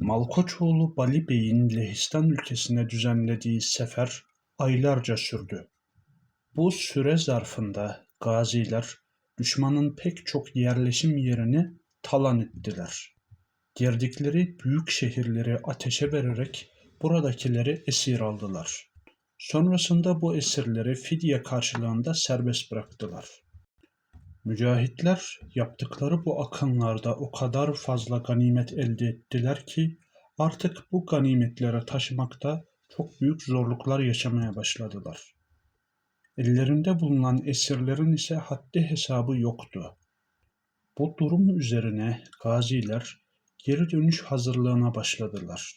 Malkoçoğlu Bali Bey'in Lehistan ülkesine düzenlediği sefer aylarca sürdü. Bu süre zarfında gaziler düşmanın pek çok yerleşim yerini talan ettiler. Girdikleri büyük şehirleri ateşe vererek buradakileri esir aldılar. Sonrasında bu esirleri fidye karşılığında serbest bıraktılar. Mücahitler yaptıkları bu akınlarda o kadar fazla ganimet elde ettiler ki artık bu ganimetleri taşımakta çok büyük zorluklar yaşamaya başladılar. Ellerinde bulunan esirlerin ise haddi hesabı yoktu. Bu durum üzerine gaziler geri dönüş hazırlığına başladılar.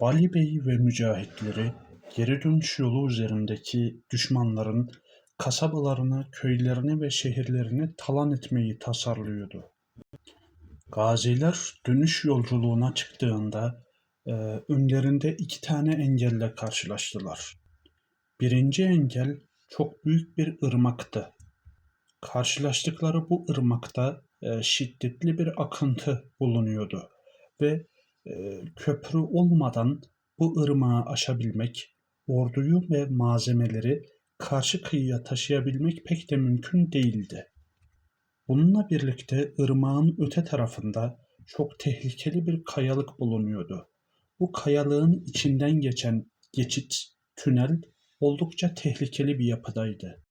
Bali Bey ve mücahitleri geri dönüş yolu üzerindeki düşmanların kasabalarını, köylerini ve şehirlerini talan etmeyi tasarlıyordu. Gaziler dönüş yolculuğuna çıktığında e, önlerinde iki tane engelle karşılaştılar. Birinci engel çok büyük bir ırmaktı. Karşılaştıkları bu ırmakta e, şiddetli bir akıntı bulunuyordu ve e, köprü olmadan bu ırmağı aşabilmek, orduyu ve malzemeleri karşı kıyıya taşıyabilmek pek de mümkün değildi. Bununla birlikte ırmağın öte tarafında çok tehlikeli bir kayalık bulunuyordu. Bu kayalığın içinden geçen geçit, tünel oldukça tehlikeli bir yapıdaydı.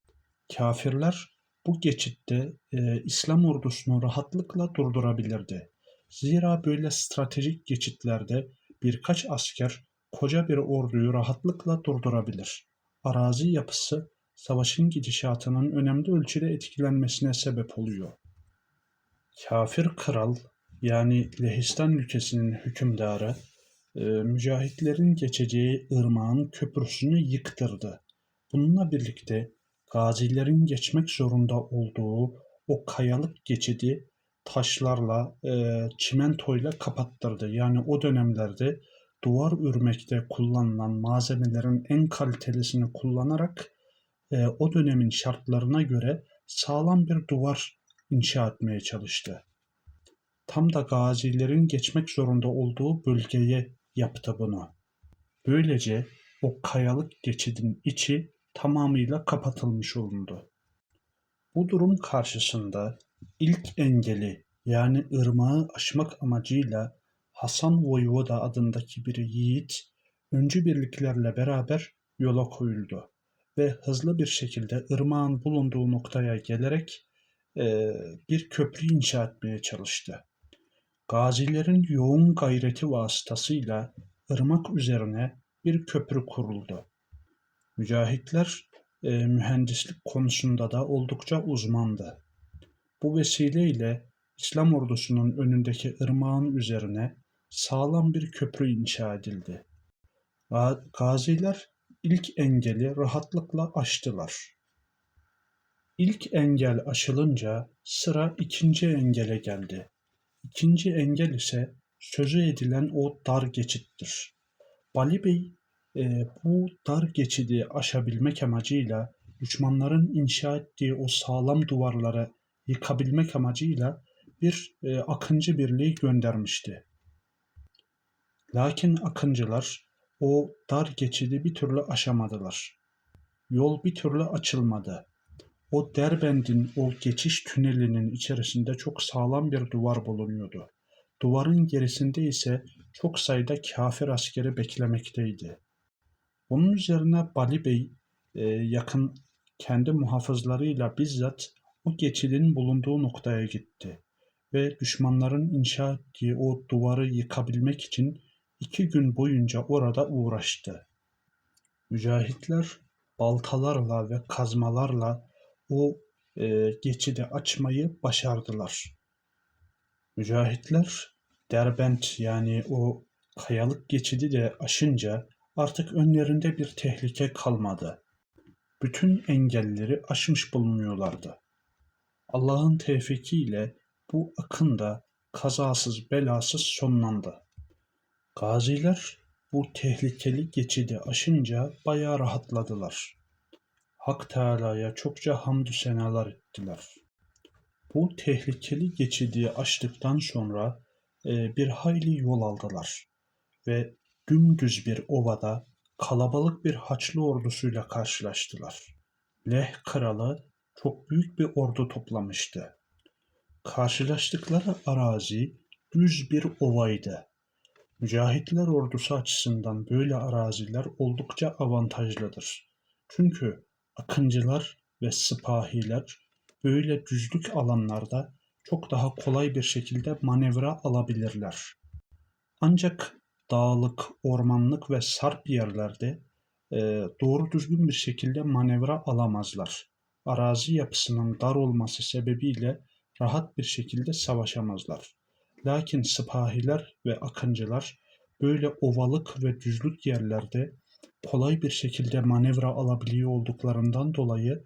Kafirler bu geçitte e, İslam ordusunu rahatlıkla durdurabilirdi. Zira böyle stratejik geçitlerde birkaç asker koca bir orduyu rahatlıkla durdurabilir. Arazi yapısı savaşın gidişatının önemli ölçüde etkilenmesine sebep oluyor. Kafir kral yani Lehistan ülkesinin hükümdarı e, mücahitlerin geçeceği ırmağın köprüsünü yıktırdı. Bununla birlikte gazilerin geçmek zorunda olduğu o kayalık geçidi taşlarla, e, çimentoyla kapattırdı. Yani o dönemlerde duvar örmekte kullanılan malzemelerin en kalitelisini kullanarak e, o dönemin şartlarına göre sağlam bir duvar inşa etmeye çalıştı. Tam da gazilerin geçmek zorunda olduğu bölgeye yaptı bunu. Böylece o kayalık geçidin içi tamamıyla kapatılmış olundu. Bu durum karşısında ilk engeli yani ırmağı aşmak amacıyla Hasan Voyvoda adındaki bir yiğit öncü birliklerle beraber yola koyuldu ve hızlı bir şekilde ırmağın bulunduğu noktaya gelerek e, bir köprü inşa etmeye çalıştı. Gazilerin yoğun gayreti vasıtasıyla ırmak üzerine bir köprü kuruldu. Mücahitler e, mühendislik konusunda da oldukça uzmandı. Bu vesileyle İslam ordusunun önündeki ırmağın üzerine sağlam bir köprü inşa edildi. Gaziler ilk engeli rahatlıkla aştılar. İlk engel aşılınca sıra ikinci engele geldi. İkinci engel ise sözü edilen o dar geçittir. Bali Bey e, bu dar geçidi aşabilmek amacıyla düşmanların inşa ettiği o sağlam duvarları yıkabilmek amacıyla bir e, akıncı birliği göndermişti. Lakin akıncılar o dar geçidi bir türlü aşamadılar. Yol bir türlü açılmadı. O Derbent'in o geçiş tünelinin içerisinde çok sağlam bir duvar bulunuyordu. Duvarın gerisinde ise çok sayıda kafir askeri beklemekteydi. Bunun üzerine Bali Bey e, yakın kendi muhafızlarıyla bizzat o geçidin bulunduğu noktaya gitti ve düşmanların inşa ettiği o duvarı yıkabilmek için iki gün boyunca orada uğraştı. Mücahitler baltalarla ve kazmalarla o e, geçidi açmayı başardılar. Mücahitler Derbent yani o kayalık geçidi de aşınca artık önlerinde bir tehlike kalmadı. Bütün engelleri aşmış bulunuyorlardı. Allah'ın tevfikiyle bu akın da kazasız belasız sonlandı. Gaziler bu tehlikeli geçidi aşınca bayağı rahatladılar. Hak Teala'ya çokça hamdü senalar ettiler. Bu tehlikeli geçidi aştıktan sonra e, bir hayli yol aldılar ve dümdüz bir ovada kalabalık bir Haçlı ordusuyla karşılaştılar. Leh kralı çok büyük bir ordu toplamıştı. Karşılaştıkları arazi düz bir ovaydı. Mücahitler ordusu açısından böyle araziler oldukça avantajlıdır. Çünkü akıncılar ve sipahiler böyle düzlük alanlarda çok daha kolay bir şekilde manevra alabilirler. Ancak dağlık, ormanlık ve sarp yerlerde e, doğru düzgün bir şekilde manevra alamazlar. Arazi yapısının dar olması sebebiyle rahat bir şekilde savaşamazlar. Lakin sipahiler ve akıncılar böyle ovalık ve düzlük yerlerde kolay bir şekilde manevra alabiliyor olduklarından dolayı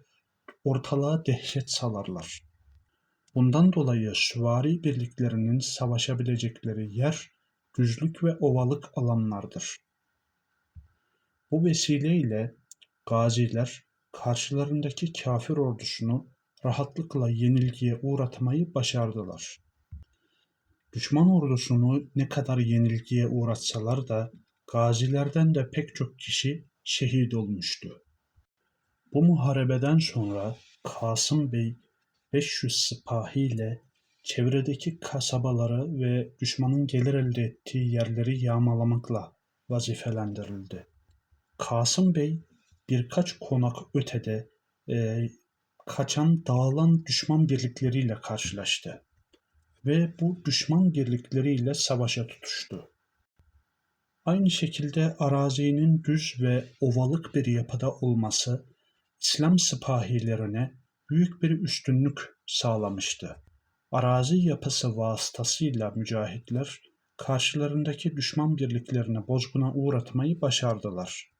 ortalığa dehşet salarlar. Bundan dolayı süvari birliklerinin savaşabilecekleri yer düzlük ve ovalık alanlardır. Bu vesileyle gaziler karşılarındaki kafir ordusunu rahatlıkla yenilgiye uğratmayı başardılar. Düşman ordusunu ne kadar yenilgiye uğratsalar da gazilerden de pek çok kişi şehit olmuştu. Bu muharebeden sonra Kasım Bey 500 sipahiyle çevredeki kasabaları ve düşmanın gelir elde ettiği yerleri yağmalamakla vazifelendirildi. Kasım Bey birkaç konak ötede e, kaçan dağılan düşman birlikleriyle karşılaştı ve bu düşman birlikleriyle savaşa tutuştu. Aynı şekilde arazinin düz ve ovalık bir yapıda olması İslam sipahilerine büyük bir üstünlük sağlamıştı. Arazi yapısı vasıtasıyla mücahitler karşılarındaki düşman birliklerini bozguna uğratmayı başardılar.